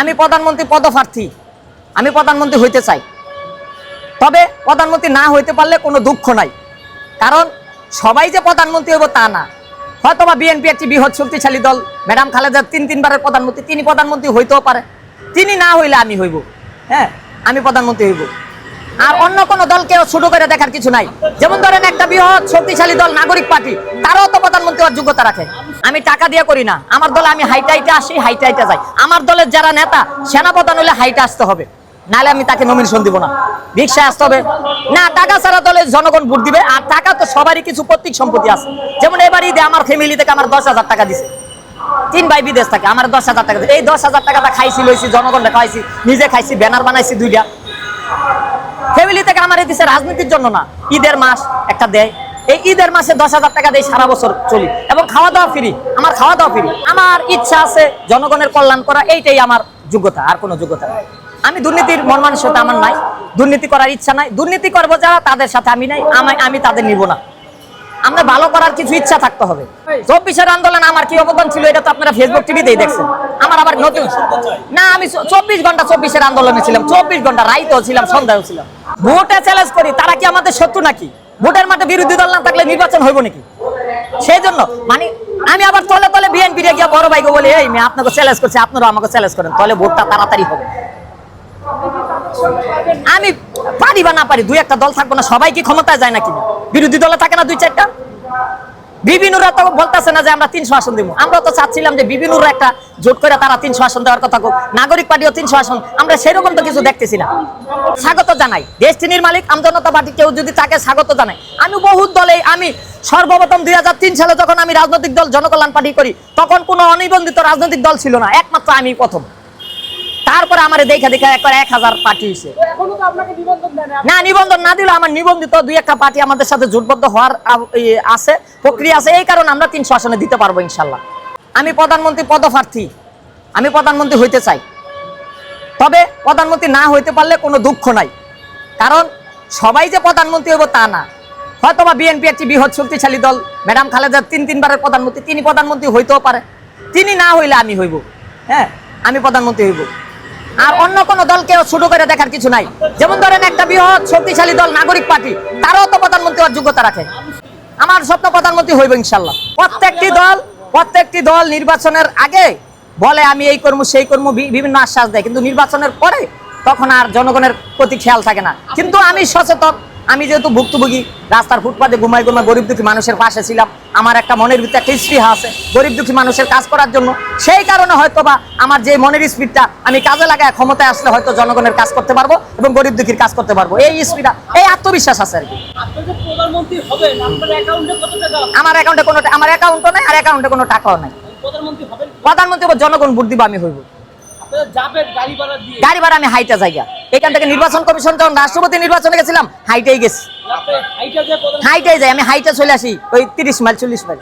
আমি প্রধানমন্ত্রী পদপ্রার্থী। আমি প্রধানমন্ত্রী হইতে চাই। তবে প্রধানমন্ত্রী না হইতে পারলে কোনো দুঃখ নাই। কারণ সবাই যে প্রধানমন্ত্রী হইব তা না। হয়তো বা বিএনপি একটি বৃহৎ শক্তিশালী দল। ম্যাডাম খালেদা তিন তিনবারের প্রধানমন্ত্রী। তিনি প্রধানমন্ত্রী হইতেও পারে তিনি না হইলে আমি হইব। হ্যাঁ আমি প্রধানমন্ত্রী হইব। আর অন্য কোনো দলকে ছোট করে দেখার কিছু নাই। যেমন ধরেন একটা বৃহৎ শক্তিশালী দল, নাগরিক পার্টি, তারাও তো প্রধানমন্ত্রী হওয়ার যোগ্যতা রাখে। আমি টাকা দিয়ে করি না। আমার দলে আমি হাইটা হাইটে আসি হাইটা হাইটে যাই। আমার দলের যারা নেতা, সেনাপ্রধান হলে হাইটে আসতে হবে। নাহলে আমি তাকে নমিনেশন দিব না। রিক্সায় আসতে হবে। না, টাকা ছাড়া দলে জনগণ ভোট দিবে। আর টাকা তো সবারই কিছু প্রত্যেক সম্পত্তি আছে। যেমন এবার ঈদে আমার ফ্যামিলি থেকে আমার দশ হাজার টাকা দিছে। তিন ভাই বিদেশ থাকে, আমার দশ হাজার টাকা এই দশ হাজার টাকাটা খাইছি, লইছি, জনগণটা খাইছি, নিজে খাইছি, ব্যানার বানাইছি দুইটা। ফ্যামিলি থেকে আমার দিছে রাজনীতির জন্য না। ঈদের মাস একটা দেয়। এই ঈদের মাসে দশ হাজার টাকা দেয় সারা বছর চলি। এবং খাওয়া দাওয়া ফ্রি আমার খাওয়া দাওয়া ফ্রি আমার ইচ্ছা আছে জনগণের কল্যাণ করা, এইটাই আমার যোগ্যতা, আর কোনো যোগ্যতা নাই। আমি দুর্নীতির মন মানসিকতা আমার নাই। দুর্নীতি করার ইচ্ছা নাই। দুর্নীতি করব যারা, তাদের সাথে আমি নাই। আমি- আমি তাদের নিব না। আমরা ভালো করার কিছু ইচ্ছা থাকতে হবে। চব্বিশের আন্দোলন আমার কি অবদান ছিল, এটা তো আপনারা ফেসবুক টিভিতেই দেখছেন। আমার আবার নতুন না, আমি চব্বিশ ঘণ্টা চব্বিশের আন্দোলনে ছিলাম। চব্বিশ ঘণ্টা রাইতেও ছিলাম সন্ধ্যাও ছিলাম। ভোটে চ্যালেঞ্জ করি, তারা কি আমাদের শত্রু নাকি? ভোটের মাঠে বিরোধী দল না থাকলে নির্বাচন হইব নাকি? সেই জন্য মানে আমি আবার তলে তলে বিএনপি গিয়ে বড় ভাইকে বলি, এই মেয়ে, আপনাকে চ্যালেঞ্জ করছি, আপনারও আমাকে চ্যালেঞ্জ করেন তাহলে ভোটটা তাড়াতাড়ি হবে। আমি পারি বা না পারি, দুই একটা দল থাকব না, সবাই কি ক্ষমতায় যায় নাকি? বিরোধী দলে থাকে না দুই চারটা? বিভিন্নরা বলতেছে না যে আমরা তিনশো আসন আমরা তো চাচ্ছিলাম যে একটা জোট করে তারা তিনশো আসন দেওয়ার কথা হোক নাগরিক পার্টিও তিনশো আসন। আমরা সেরকম তো কিছু স্বাগত জানাই। মালিক আমজনতা পার্টি কেউ যদি তাকে স্বাগত আমি বহুত দলে, আমি সর্বপ্রথম দুই হাজার তিন সালে যখন আমি রাজনৈতিক দল, জনকল্যাণ পার্টি করি, তখন কোনো অনিবন্ধিত রাজনৈতিক দল ছিল না। একমাত্র আমি প্রথম। তারপরে আমার দেখা দেখা একবার এক হাজার পার্টি হয়েছে না, নিবন্ধন না দিলে আমার নিবন্ধিত দুই একটা পার্টি আমাদের সাথে জোটবদ্ধ হওয়ার আছে, প্রক্রিয়া আছে। এই কারণে আমরা তিনশো আসনে দিতে পারব, ইনশাল্লাহ। আমি প্রধানমন্ত্রী পদপ্রার্থী। আমি প্রধানমন্ত্রী হইতে চাই। তবে প্রধানমন্ত্রী না হইতে পারলে কোনো দুঃখ নাই। কারণ সবাই যে প্রধানমন্ত্রী হইব তা না। হয়তো বা বিএনপি একটি বৃহৎ শক্তিশালী দল। ম্যাডাম খালেদা তিন, তিনবারের প্রধানমন্ত্রী। তিনি প্রধানমন্ত্রী হইতেও পারে। তিনি না হইলে আমি হইব। হ্যাঁ আমি প্রধানমন্ত্রী হইব। আর অন্য কোনো দলকে ছোট করে দেখার কিছু নাই। যেমন ধরেন একটা বৃহৎ শক্তিশালী দল, নাগরিক পার্টি, তারাও তো প্রধানমন্ত্রী হওয়ার যোগ্যতা রাখে। আমার স্বপ্ন প্রধানমন্ত্রী হইব ইনশাল্লাহ প্রত্যেকটি দল প্রত্যেকটি দল নির্বাচনের আগে বলে, আমি এই কর্ম, সেই কর্ম বিভিন্ন আশ্বাস দেয়। কিন্তু নির্বাচনের পরে তখন আর জনগণের প্রতি খেয়াল থাকে না। কিন্তু আমি সচেতন। আমি যেহেতু ভুক্তভোগী রাস্তার ফুটপাতে ঘুমাই ঘুমাই গরিব দুঃখী মানুষের পাশে ছিলাম আমার একটা মনের ভিতরে একটা স্পৃহা আছে। গরিব দুঃখী মানুষের কাজ করার জন্য সেই কারণে হয়তো বা আমার যে মনের স্পিডটা আমি কাজে লাগায় ক্ষমতায় আসলে হয়তো জনগণের কাজ করতে পারব এবং গরিব দুঃখীর কাজ করতে পারব। এই স্পিডটা এই আত্মবিশ্বাস আছে আর কি। আমার অ্যাকাউন্টে কোনো আমার অ্যাকাউন্টও নাই আর অ্যাকাউন্টে কোনো টাকাও নাই। প্রধানমন্ত্রী বা জনগণ ভোট দিব আমি হইব। গাড়ি ভাড়া আমি হাইটা জায়গা এখান থেকে নির্বাচন কমিশন যখন রাষ্ট্রপতি নির্বাচনে গেছিলাম হাইটাই গেছি। হাইটাই যাই আমি হাইটা চলে আসি ওই তিরিশ মাইল চল্লিশ মাইল।